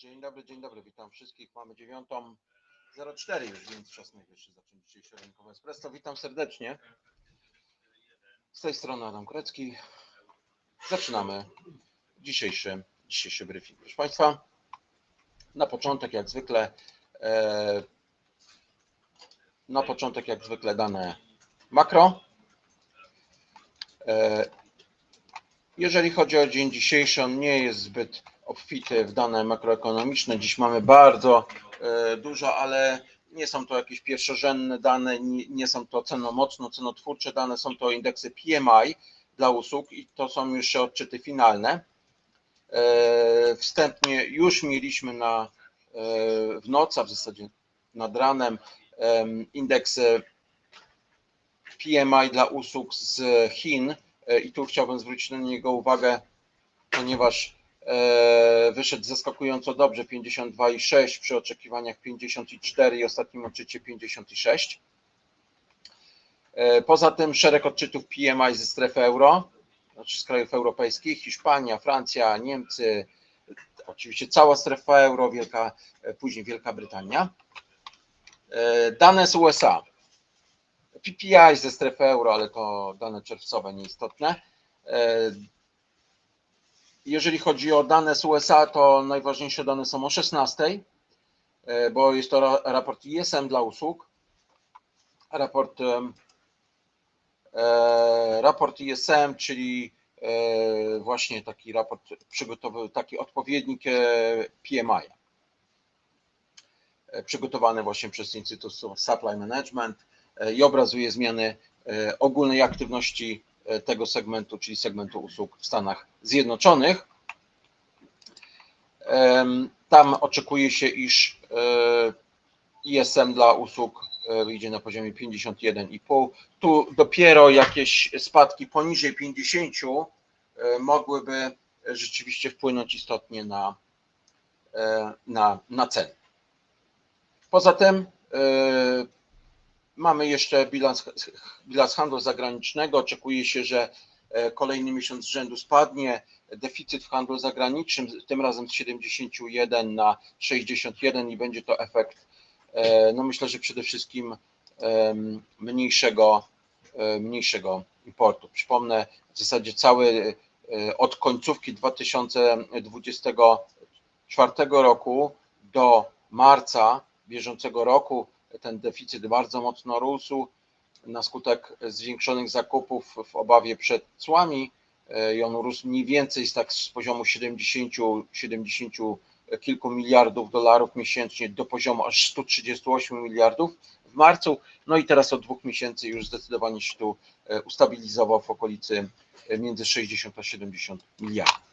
Dzień dobry, dzień dobry, witam wszystkich. Mamy 9.04 już, więc czas najwyższy zacząć dzisiejsze rynkowe espresso. Witam serdecznie. Z tej strony Adam Krecki. Zaczynamy dzisiejszy, dzisiejszy briefing. Proszę Państwa, na początek jak zwykle e, na początek jak zwykle dane makro. E, jeżeli chodzi o dzień dzisiejszy, on nie jest zbyt obfity w dane makroekonomiczne. Dziś mamy bardzo e, dużo, ale nie są to jakieś pierwszorzędne dane, nie, są to cenomocno, cenotwórcze dane, są to indeksy PMI dla usług i to są już odczyty finalne. E, Wstępnie już mieliśmy na, e, w nocy, a w zasadzie nad ranem em, indeks PMI dla usług z Chin i tu chciałbym zwrócić na niego uwagę, ponieważ wyszedł zaskakująco dobrze 52,6 przy oczekiwaniach 54 i ostatnim odczycie 56. E, Poza tym szereg odczytów PMI ze strefy euro, znaczy z krajów europejskich, Hiszpania, Francja, Niemcy, oczywiście cała strefa euro, Wielka, e, później Wielka Brytania. E, Dane z USA. PPI ze strefy euro, ale to dane czerwcowe nieistotne. Jeżeli chodzi o dane z USA, to najważniejsze dane są o 16, e, bo jest to ra- raport ISM dla usług. Raport, e, raport ISM, czyli e, właśnie taki raport przygotowy, taki odpowiednik PMI. Przygotowany właśnie przez Instytut Supply Management i obrazuje zmiany ogólnej aktywności tego segmentu, czyli segmentu usług w Stanach Zjednoczonych. Tam oczekuje się, iż e, ISM dla usług e, wyjdzie na poziomie 51,5. Tu dopiero jakieś spadki poniżej 50 e, mogłyby rzeczywiście wpłynąć istotnie na, e, na, na ceny. Poza tym e, mamy jeszcze bilans, bilans handlu zagranicznego. Oczekuje się, że e, kolejny miesiąc z rzędu spadnie. Deficyt w handlu zagranicznym, tym razem z 71 na 61 i będzie to efekt, e, no myślę, że przede wszystkim mniejszego, e, mniejszego importu. Przypomnę, w zasadzie cały od końcówki 2024 roku do marca bieżącego roku ten deficyt bardzo mocno rósł na skutek zwiększonych zakupów w obawie przed cłami e, i on rósł mniej więcej z tak z poziomu 70, 70 kilku miliardów dolarów miesięcznie do poziomu aż 138 miliardów w marcu. No i teraz od dwóch miesięcy już zdecydowanie się tu e, ustabilizował w okolicy e, między 60 a 70 miliardów.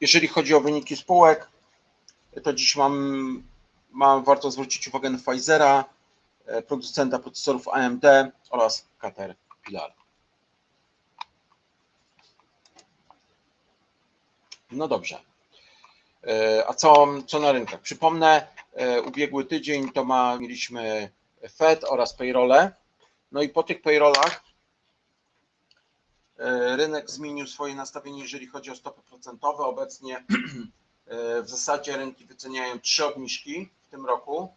Jeżeli chodzi o wyniki spółek, to dziś mam, mam warto zwrócić uwagę na Pfizera, e, producenta procesorów AMD oraz Caterpillar. No dobrze. E, A co, co na rynkach? Przypomnę, e, ubiegły tydzień to ma, mieliśmy Fed oraz payrolle. No i po tych payrollach rynek zmienił swoje nastawienie, jeżeli chodzi o stopy procentowe. Obecnie w zasadzie rynki wyceniają trzy obniżki w tym roku,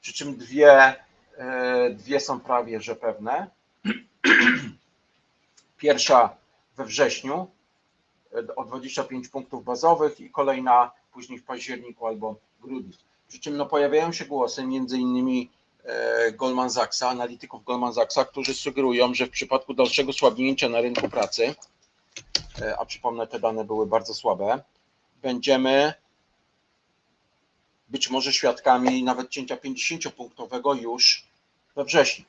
przy czym dwie, e, dwie są prawie że pewne. Pierwsza we wrześniu e, o 25 punktów bazowych i kolejna później w październiku albo grudniu. Przy czym no, pojawiają się głosy między innymi e, Goldman Sachsa, analityków Goldman Sachsa, którzy sugerują, że w przypadku dalszego słabnięcia na rynku pracy, e, a przypomnę, te dane były bardzo słabe, będziemy być może świadkami nawet cięcia 50-punktowego już we wrześniu.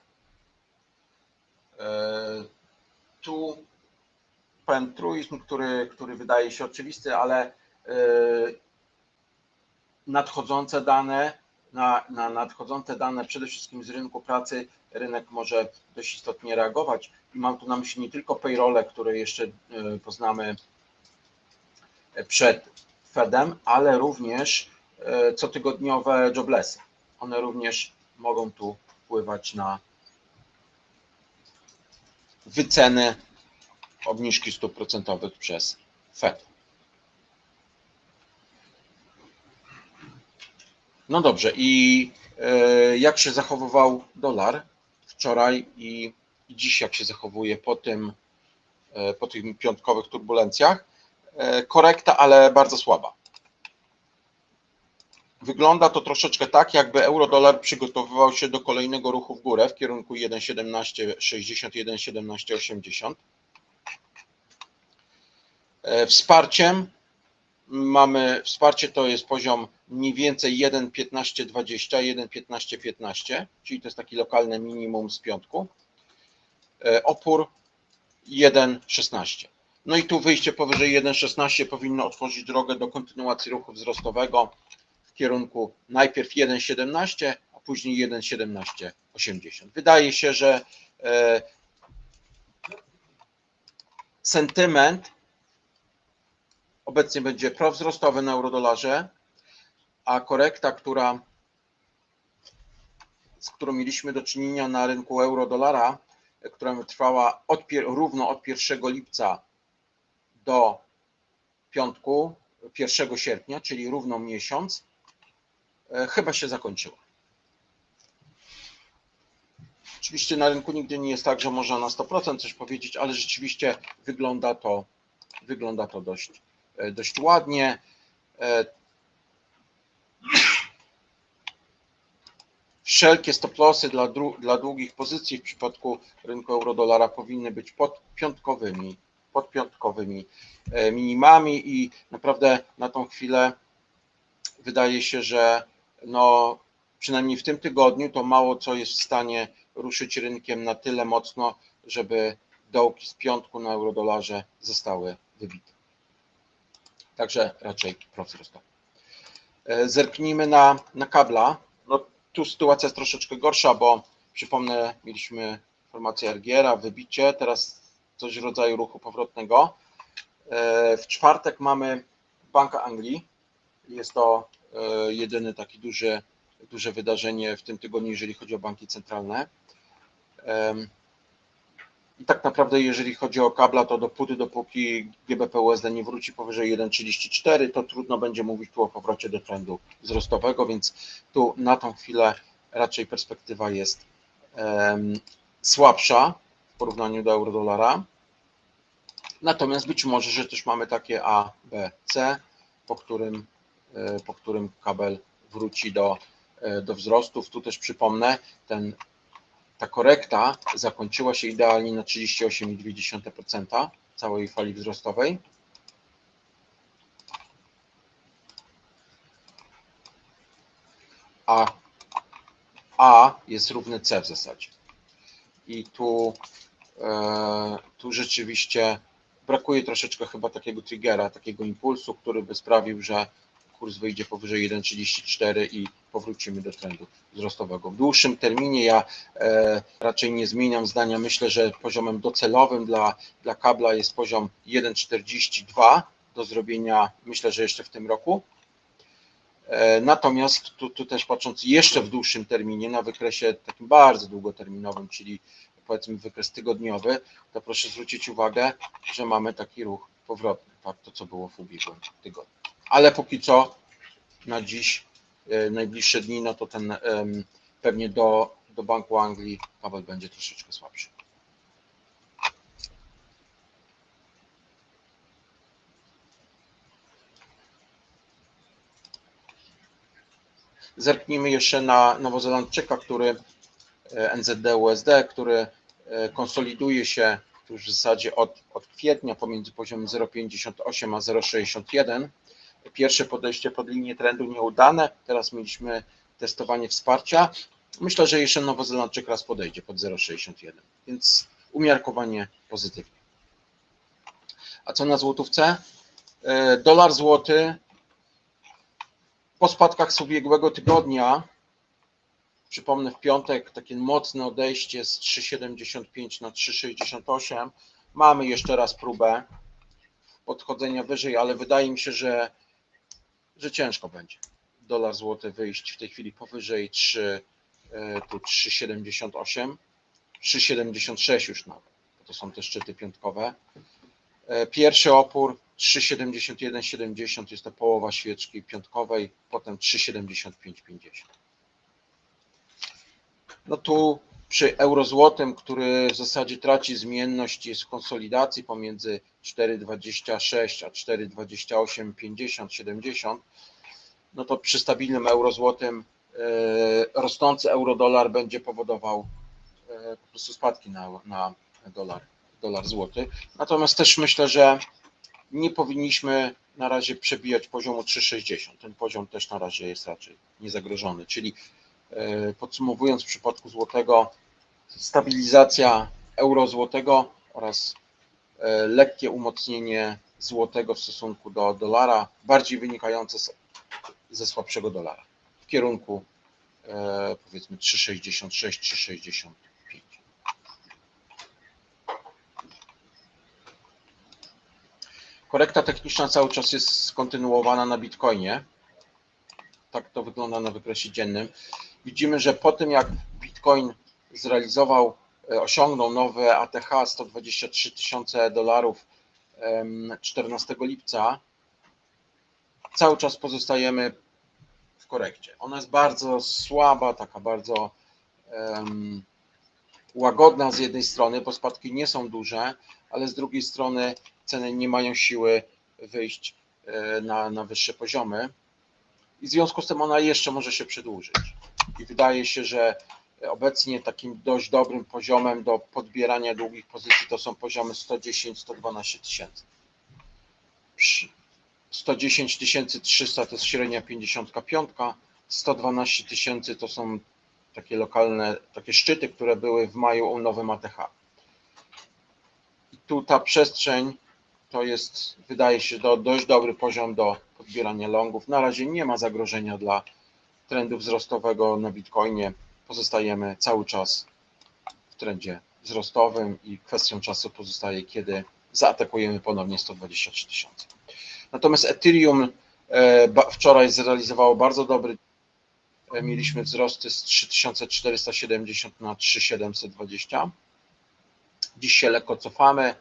E, Tu powiem truizm, który, który wydaje się oczywisty, ale e, nadchodzące dane, na, na nadchodzące dane przede wszystkim z rynku pracy rynek może dość istotnie reagować. I mam tu na myśli nie tylko payrolle, które jeszcze e, poznamy przed Fedem, ale również e, cotygodniowe joblessy. One również mogą tu wpływać na wyceny obniżki stóp procentowych przez Fed. No dobrze, i e, jak się zachowywał dolar wczoraj i dziś, jak się zachowuje po tym, e, po tych piątkowych turbulencjach? E, korekta, ale bardzo słaba. Wygląda to troszeczkę tak, jakby euro-dolar przygotowywał się do kolejnego ruchu w górę w kierunku 1,1760, 1,1780. Wsparciem mamy, wsparcie to jest poziom mniej więcej 1,1520, 1,1515, czyli to jest taki lokalny minimum z piątku. E, opór 1,16. No i tu wyjście powyżej 1,16 powinno otworzyć drogę do kontynuacji ruchu wzrostowego w kierunku najpierw 1,17, a później 1,1780. Wydaje się, że e, sentyment obecnie będzie prowzrostowy na eurodolarze, a korekta, która, z którą mieliśmy do czynienia na rynku euro-dolara, która trwała od, równo od 1 lipca do piątku 1 sierpnia, czyli równo miesiąc, e, chyba się zakończyła. Oczywiście na rynku nigdy nie jest tak, że można na 100% coś powiedzieć, ale rzeczywiście wygląda to, wygląda to dość, e, dość ładnie. E, wszelkie stop-lossy dla, dla długich pozycji w przypadku rynku euro-dolara powinny być pod piątkowymi, pod piątkowymi e, minimami i naprawdę na tą chwilę wydaje się, że no, przynajmniej w tym tygodniu to mało co jest w stanie ruszyć rynkiem na tyle mocno, żeby dołki z piątku na eurodolarze zostały wybite. Także raczej prowzrostowe. E, zerknijmy na, na kabla. No, tu sytuacja jest troszeczkę gorsza, bo przypomnę, mieliśmy formację Ergiera, wybicie, teraz coś w rodzaju ruchu powrotnego. E, w czwartek mamy Banka Anglii. Jest to e, jedyny taki duży, duże wydarzenie w tym tygodniu, jeżeli chodzi o banki centralne. I tak naprawdę, jeżeli chodzi o kabla, to dopóty, dopóki GBP USD nie wróci powyżej 1,34, to trudno będzie mówić tu o powrocie do trendu wzrostowego, więc tu na tą chwilę raczej perspektywa jest um, słabsza w porównaniu do euro-dolara. Natomiast być może, że też mamy takie A, B, C, po którym, e, po którym kabel wróci do, e, do wzrostów. Tu też przypomnę, ten ta korekta zakończyła się idealnie na 38,2% całej fali wzrostowej. A A jest równy C w zasadzie. I tu, e, tu rzeczywiście brakuje troszeczkę chyba takiego triggera, takiego impulsu, który by sprawił, że kurs wyjdzie powyżej 1,34 i powrócimy do trendu wzrostowego. W dłuższym terminie ja e, raczej nie zmieniam zdania. Myślę, że poziomem docelowym dla, dla kabla jest poziom 1,42 do zrobienia, myślę, że jeszcze w tym roku. E, natomiast tu, tu też patrząc jeszcze w dłuższym terminie, na wykresie takim bardzo długoterminowym, czyli powiedzmy wykres tygodniowy, to proszę zwrócić uwagę, że mamy taki ruch powrotny, tak, to co było w ubiegłym tygodniu ale póki co na dziś, e, najbliższe dni, no to ten pewnie do, do Banku Anglii kabel będzie troszeczkę słabszy. Zerknijmy jeszcze na Nowozelandczyka, który e, NZD USD, który e, konsoliduje się już w zasadzie od, od kwietnia pomiędzy poziomem 0,58 a 0,61 Pierwsze podejście pod linię trendu nieudane, teraz mieliśmy testowanie wsparcia. Myślę, że jeszcze Nowozelandczyk raz podejdzie pod 0,61, więc umiarkowanie pozytywnie. A co na złotówce? E, dolar złoty po spadkach z ubiegłego tygodnia, przypomnę w piątek takie mocne odejście z 3,75 na 3,68. Mamy jeszcze raz próbę podchodzenia wyżej, ale wydaje mi się, że że ciężko będzie dolar złoty wyjść w tej chwili powyżej 3, e, tu 3,78, 3,76 już nawet, to są te szczyty piątkowe. E, Pierwszy opór 3,71,70 jest to połowa świeczki piątkowej, potem 3,75,50. No tu przy eurozłotym, który w zasadzie traci zmienność, jest w konsolidacji pomiędzy 4,26 a 4,28, 50, 70, no to przy stabilnym eurozłotym e, rosnący eurodolar będzie powodował e, po prostu spadki na, na dolar, dolar złoty. Natomiast też myślę, że nie powinniśmy na razie przebijać poziomu 3,60. Ten poziom też na razie jest raczej niezagrożony, czyli e, podsumowując w przypadku złotego, stabilizacja euro złotego oraz e, lekkie umocnienie złotego w stosunku do dolara, bardziej wynikające ze słabszego dolara w kierunku e, powiedzmy 3,66, 3,65. Korekta techniczna cały czas jest skontynuowana na Bitcoinie. Tak to wygląda na wykresie dziennym. Widzimy, że po tym jak Bitcoin zrealizował, e, osiągnął nowe ATH 123 tysiące dolarów em, 14 lipca, cały czas pozostajemy w korekcie. Ona jest bardzo słaba, taka bardzo em, łagodna z jednej strony, bo spadki nie są duże, ale z drugiej strony ceny nie mają siły wyjść e, na, na wyższe poziomy i w związku z tym ona jeszcze może się przedłużyć. I wydaje się, że obecnie takim dość dobrym poziomem do podbierania długich pozycji to są poziomy 110-112 tysięcy. 110 300 to jest średnia 55, 112 tysięcy to są takie lokalne, takie szczyty, które były w maju u nowym ATH. Tu ta przestrzeń to jest, wydaje się, do, dość dobry poziom do podbierania longów. Na razie nie ma zagrożenia dla trendu wzrostowego na Bitcoinie. Pozostajemy cały czas w trendzie wzrostowym i kwestią czasu pozostaje, kiedy zaatakujemy ponownie 123 tysiące. Natomiast Ethereum e, wczoraj zrealizowało bardzo dobry. e, Mieliśmy wzrosty z 3470 na 3720. Dziś się lekko cofamy.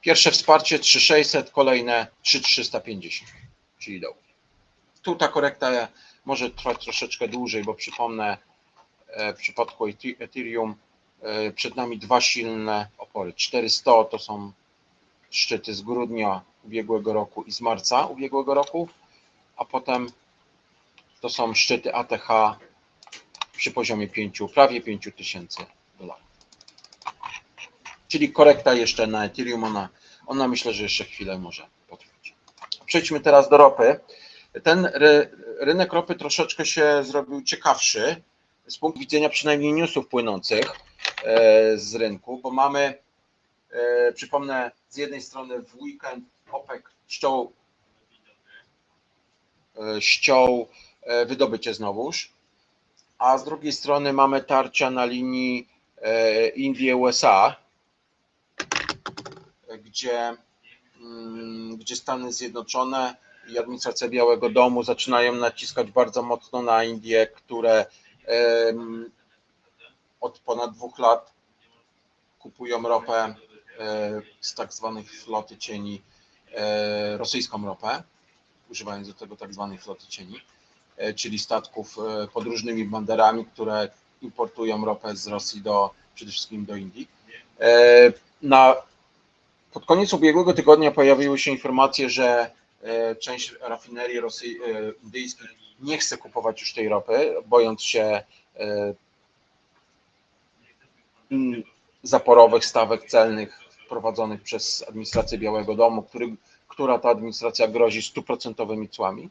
Pierwsze wsparcie 3600, kolejne 3350, czyli dołki. Tu ta korekta może trwać troszeczkę dłużej, bo przypomnę, e, w przypadku Ethe- Ethereum e, przed nami dwa silne opory. 400 to są szczyty z grudnia ubiegłego roku i z marca ubiegłego roku, a potem to są szczyty ATH przy poziomie 5, prawie 5 tysięcy dolarów. Czyli korekta jeszcze na Ethereum, ona, ona myślę, że jeszcze chwilę może potrwać. Przejdźmy teraz do ropy. Ten ry, rynek ropy troszeczkę się zrobił ciekawszy z punktu widzenia przynajmniej newsów płynących e, z rynku, bo mamy, e, przypomnę, z jednej strony w weekend OPEC ściął, e, ściął wydobycie znowuż, a z drugiej strony mamy tarcia na linii e, Indie-USA, gdzie, mm, gdzie Stany Zjednoczone i administracja Białego Domu zaczynają naciskać bardzo mocno na Indie, które em, od ponad dwóch lat kupują ropę e, z tak zwanych floty cieni, e, rosyjską ropę, używając do tego tak zwanej floty cieni, e, czyli statków e, pod różnymi banderami, które importują ropę z Rosji do, przede wszystkim do Indii. E, Na, pod koniec ubiegłego tygodnia pojawiły się informacje, że e, część rafinerii Rosji, e, indyjskich nie chce kupować już tej ropy, bojąc się e, zaporowych stawek celnych wprowadzonych przez administrację Białego Domu, który, która ta administracja grozi stuprocentowymi cłami.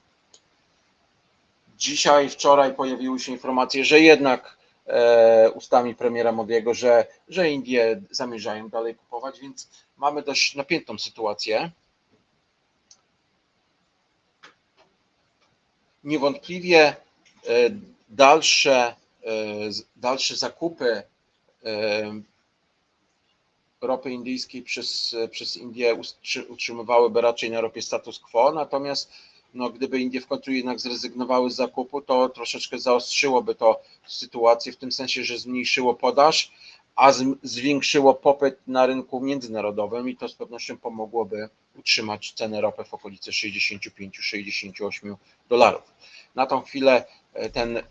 Dzisiaj, wczoraj pojawiły się informacje, że jednak e, ustami premiera Modiego, że, że Indie zamierzają dalej kupować, więc mamy dość napiętą sytuację. Niewątpliwie e, dalsze, e, dalsze zakupy ropy indyjskiej przez, przez Indię utrzymywałyby raczej na ropie status quo, natomiast no, gdyby Indie w końcu jednak zrezygnowały z zakupu, to troszeczkę zaostrzyłoby to sytuację w tym sensie, że zmniejszyło podaż, a zwiększyło popyt na rynku międzynarodowym i to z pewnością pomogłoby utrzymać cenę ropy w okolicy 65-68 dolarów. Na tą chwilę e, ten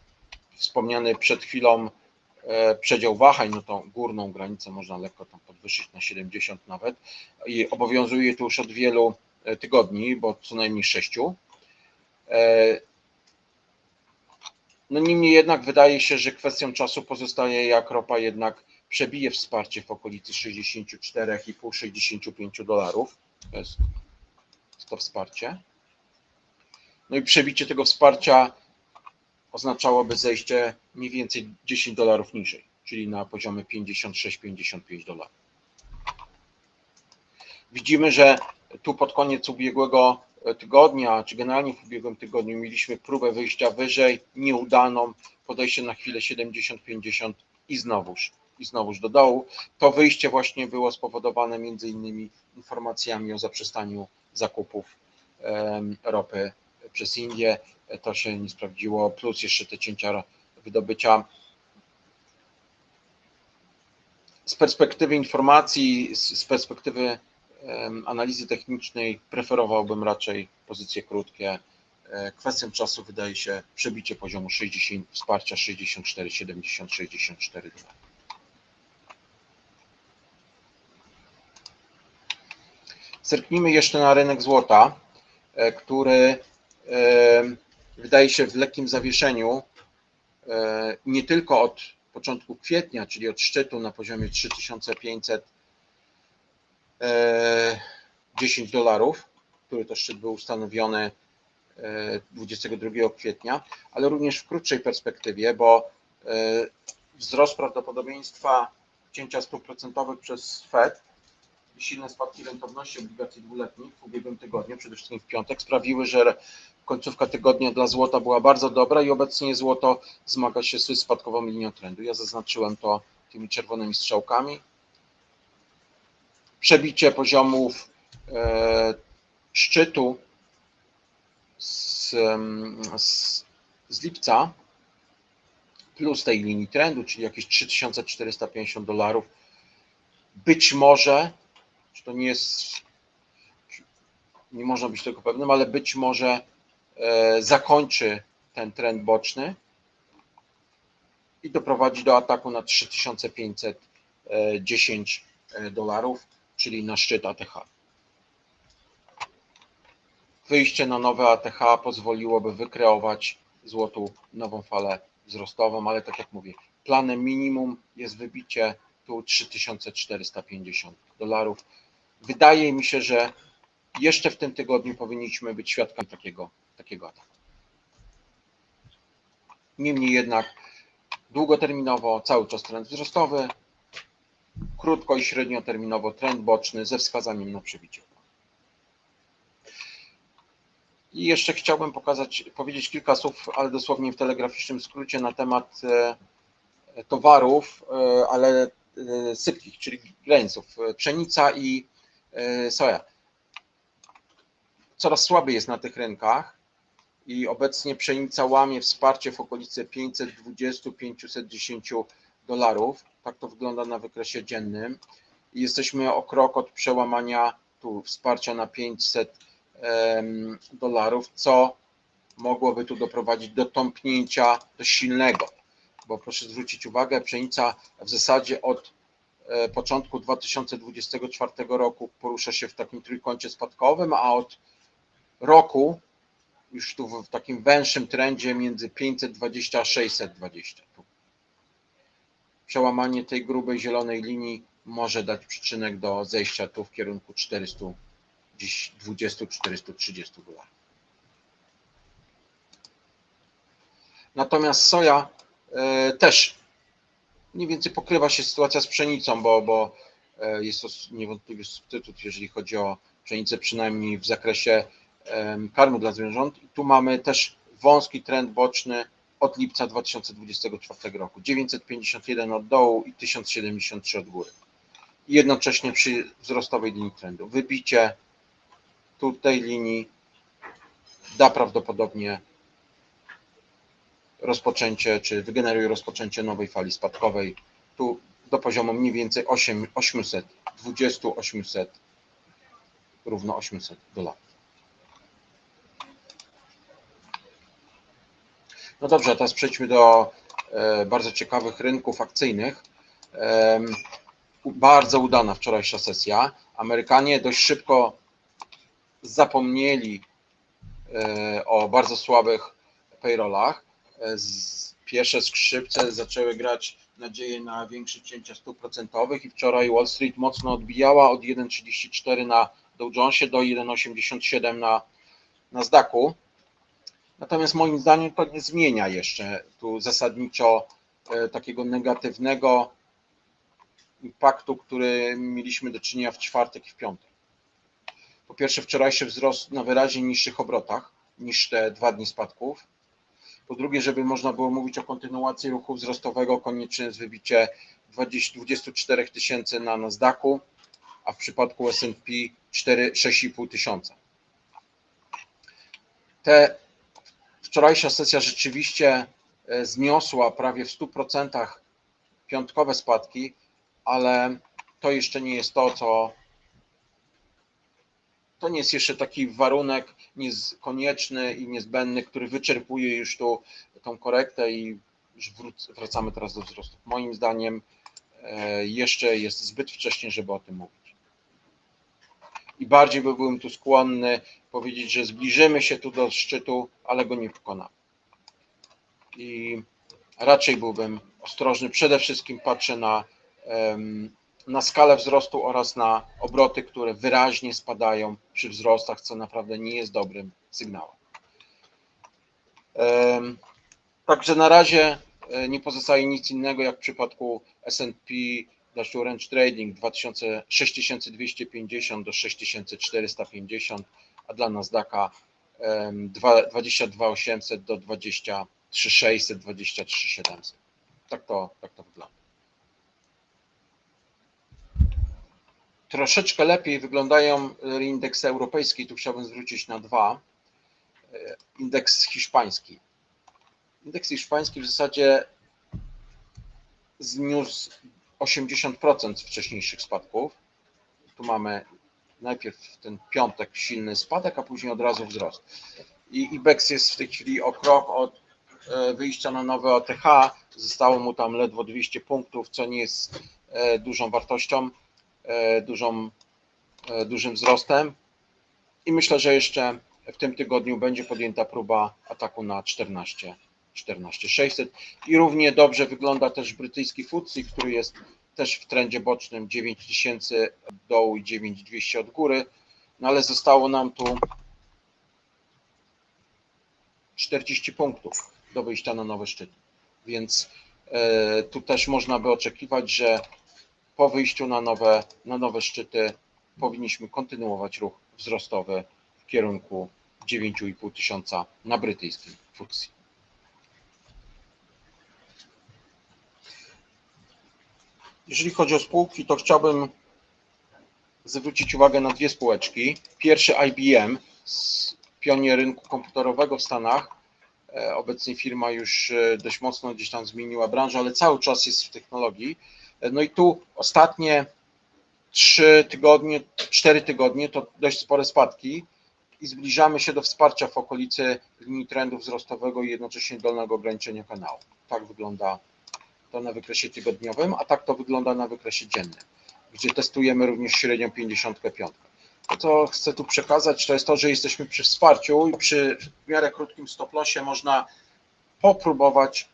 wspomniany przed chwilą e, przedział wahań, no tą górną granicę można lekko tam podwyższyć na 70 nawet i obowiązuje to już od wielu e, tygodni, bo co najmniej sześciu. No niemniej jednak wydaje się, że kwestią czasu pozostaje, jak ropa jednak przebije wsparcie w okolicy 64,5-65 dolarów. To jest to wsparcie. No i przebicie tego wsparcia oznaczałoby zejście mniej więcej 10 dolarów niżej, czyli na poziomie 56-55 dolarów. Widzimy, że tu pod koniec ubiegłego tygodnia, czy generalnie w ubiegłym tygodniu mieliśmy próbę wyjścia wyżej, nieudaną, podejście na chwilę 70-50 i znowuż, i znowuż do dołu. To wyjście właśnie było spowodowane między innymi informacjami o zaprzestaniu zakupów ropy przez Indię. To się nie sprawdziło, plus jeszcze te cięcia wydobycia. Z perspektywy informacji, z perspektywy analizy technicznej preferowałbym raczej pozycje krótkie. E, kwestią czasu wydaje się przebicie poziomu 60, wsparcia 64, 70, 64 Zerknijmy jeszcze na rynek złota, e, który wydaje się w lekkim zawieszeniu e, nie tylko od początku kwietnia, czyli od szczytu na poziomie 3500 10 dolarów, który to szczyt był ustanowiony 22 e, kwietnia, ale również w krótszej perspektywie, bo e, wzrost prawdopodobieństwa cięcia stóp procentowych przez Fed i silne spadki rentowności obligacji dwuletnich w ubiegłym tygodniu, przede wszystkim w piątek, sprawiły, że końcówka tygodnia dla złota była bardzo dobra i obecnie złoto zmaga się z spadkową linią trendu. Ja zaznaczyłem to tymi czerwonymi strzałkami przebicie poziomów e, szczytu z, z, z lipca plus tej linii trendu, czyli jakieś 3450 dolarów. Być może, czy to nie jest, nie można być tego pewnym, ale być może e, zakończy ten trend boczny i doprowadzi do ataku na 3510 e, dolarów czyli na szczyt ATH. Wyjście na nowe ATH pozwoliłoby wykreować złotu nową falę wzrostową, ale tak jak mówię, planem minimum jest wybicie tu 3450 dolarów. Wydaje mi się, że jeszcze w tym tygodniu powinniśmy być świadkami takiego, takiego ataku. Niemniej jednak długoterminowo cały czas trend wzrostowy, krótko i średnioterminowo trend boczny ze wskazaniem na przebicie. I jeszcze chciałbym pokazać, powiedzieć kilka słów, ale dosłownie w telegraficznym skrócie na temat e, towarów, e, ale e, sypkich, czyli grańców, pszenica i soja. Coraz słabiej jest na tych rynkach i obecnie pszenica łamie wsparcie w okolicy 520-510 dolarów. Tak to wygląda na wykresie dziennym. Jesteśmy o krok od przełamania tu wsparcia na 500 dolarów, co mogłoby tu doprowadzić do tąpnięcia, do silnego. Bo proszę zwrócić uwagę, pszenica w zasadzie od e, początku 2024 roku porusza się w takim trójkącie spadkowym, a od roku już tu w takim węższym trendzie między 520 a 620. Tu przełamanie tej grubej zielonej linii może dać przyczynek do zejścia tu w kierunku 400, dziś 20-430 dolarów. Natomiast soja e, też mniej więcej pokrywa się sytuacja z pszenicą, bo, bo e, jest to niewątpliwy substytut, jeżeli chodzi o pszenicę, przynajmniej w zakresie karmy dla zwierząt. I tu mamy też wąski trend boczny od lipca 2024 roku. 951 od dołu i 1073 od góry. Jednocześnie przy wzrostowej linii trendu. Wybicie tu tej linii da prawdopodobnie rozpoczęcie, czy wygeneruje rozpoczęcie nowej fali spadkowej. Tu do poziomu mniej więcej 8, 800, 20, 800, równo 800 dolarów. No dobrze, teraz przejdźmy do e, bardzo ciekawych rynków akcyjnych. Bardzo udana wczorajsza sesja. Amerykanie dość szybko zapomnieli e, o bardzo słabych payrollach. E, Pierwsze skrzypce zaczęły grać nadzieję na większe cięcia stóp procentowych i wczoraj Wall Street mocno odbijała od 1,34 na Dow Jonesie do 1,87 na Nasdaqu. Natomiast moim zdaniem to nie zmienia jeszcze tu zasadniczo e, takiego negatywnego impaktu, który mieliśmy do czynienia w czwartek i w piątek. Po pierwsze, wczorajszy wzrost na wyraźnie niższych obrotach niż te dwa dni spadków. Po drugie, żeby można było mówić o kontynuacji ruchu wzrostowego, konieczne jest wybicie 20, 24 tysięcy na Nasdaqu, a w przypadku S&P 4 6,5 tysiąca. Te wczorajsza sesja rzeczywiście e, zniosła prawie w 100% piątkowe spadki, ale to jeszcze nie jest to, co to nie jest jeszcze taki warunek konieczny i niezbędny, który wyczerpuje już tu tą korektę i już wracamy teraz do wzrostu. Moim zdaniem e, jeszcze jest zbyt wcześnie, żeby o tym mówić. I bardziej by byłem tu skłonny powiedzieć, że zbliżymy się tu do szczytu, ale go nie pokonamy. I raczej byłbym ostrożny. Przede wszystkim patrzę na, na skalę wzrostu oraz na obroty, które wyraźnie spadają przy wzrostach, co naprawdę nie jest dobrym sygnałem. Em, Także na razie e, nie pozostaje nic innego jak w przypadku S&P Dash Orange Trading 2000 6250 do 6450, a dla Nasdaqa em, dwa- 22800 do 23600, 23700. Tak to, tak to wygląda. Troszeczkę lepiej wyglądają indeksy europejskie. Tu chciałbym zwrócić na dwa. Indeks hiszpański. Indeks hiszpański w zasadzie zniósł 80% wcześniejszych spadków. Tu mamy najpierw ten piątek silny spadek, a później od razu wzrost. I IBEX jest w tej chwili o krok od e, wyjścia na nowe OTH. Zostało mu tam ledwo 200 punktów, co nie jest e, dużą wartością, e, dużą, dużym wzrostem. I myślę, że jeszcze w tym tygodniu będzie podjęta próba ataku na 14 14600 i równie dobrze wygląda też brytyjski FTSE, który jest też w trendzie bocznym 9000 od dołu i 9200 od góry, no ale zostało nam tu 40 punktów do wyjścia na nowe szczyty. Więc e, tu też można by oczekiwać, że po wyjściu na nowe, na nowe szczyty powinniśmy kontynuować ruch wzrostowy w kierunku 9,5 tysiąca na brytyjskim FTSE. Jeżeli chodzi o spółki, to chciałbym zwrócić uwagę na dwie spółeczki. Pierwszy IBM, pionier rynku komputerowego w Stanach. E, Obecnie firma już e, dość mocno gdzieś tam zmieniła branżę, ale cały czas jest w technologii. E, No i tu ostatnie trzy tygodnie, cztery tygodnie to dość spore spadki i zbliżamy się do wsparcia w okolicy linii trendu wzrostowego i jednocześnie dolnego ograniczenia kanału. Tak wygląda to na wykresie tygodniowym, a tak to wygląda na wykresie dziennym, gdzie testujemy również średnią 55. To, co chcę tu przekazać, to jest to, że jesteśmy przy wsparciu i przy w miarę krótkim stop lossie można popróbować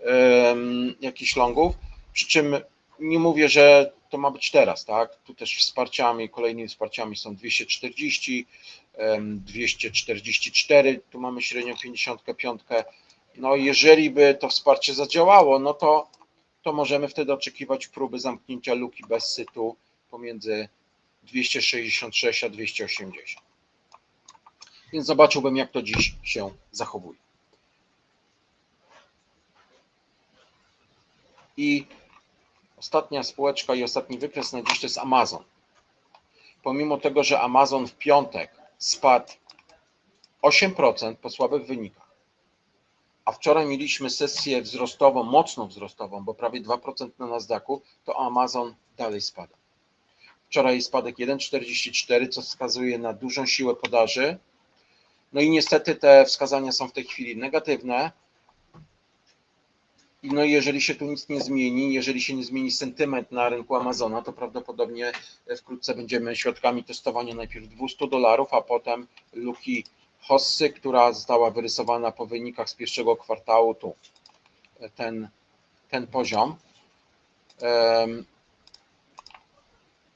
um, jakichś longów, przy czym nie mówię, że to ma być teraz, tak? Tu też wsparciami, kolejnymi wsparciami są 240, em, 244, tu mamy średnią 55. No jeżeli by to wsparcie zadziałało, no to, to możemy wtedy oczekiwać próby zamknięcia luki bez sytu pomiędzy 266 a 280. Więc zobaczyłbym, jak to dziś się zachowuje. I ostatnia spółeczka i ostatni wykres na dziś to jest Amazon. Pomimo tego, że Amazon w piątek spadł 8% po słabych wynikach, a wczoraj mieliśmy sesję wzrostową, mocno wzrostową, bo prawie 2% na Nasdaqu, to Amazon dalej spada. Wczoraj spadek 1,44, co wskazuje na dużą siłę podaży. No i niestety te wskazania są w tej chwili negatywne. I no jeżeli się tu nic nie zmieni, jeżeli się nie zmieni sentyment na rynku Amazona, to prawdopodobnie wkrótce będziemy świadkami testowania najpierw 200 dolarów, a potem luki Hossy, która została wyrysowana po wynikach z pierwszego kwartału, tu ten, ten poziom.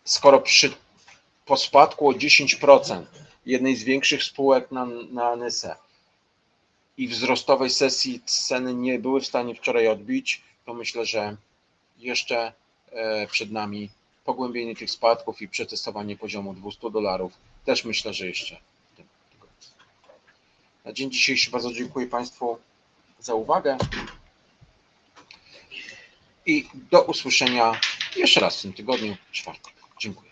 Skoro przy, po spadku o 10% jednej z większych spółek na, na NYSE i wzrostowej sesji ceny nie były w stanie wczoraj odbić, to myślę, że jeszcze e, przed nami pogłębienie tych spadków i przetestowanie poziomu 200 dolarów. Też myślę, że jeszcze. Na dzień dzisiejszy bardzo dziękuję Państwu za uwagę i do usłyszenia jeszcze raz w tym tygodniu, czwartek. Dziękuję.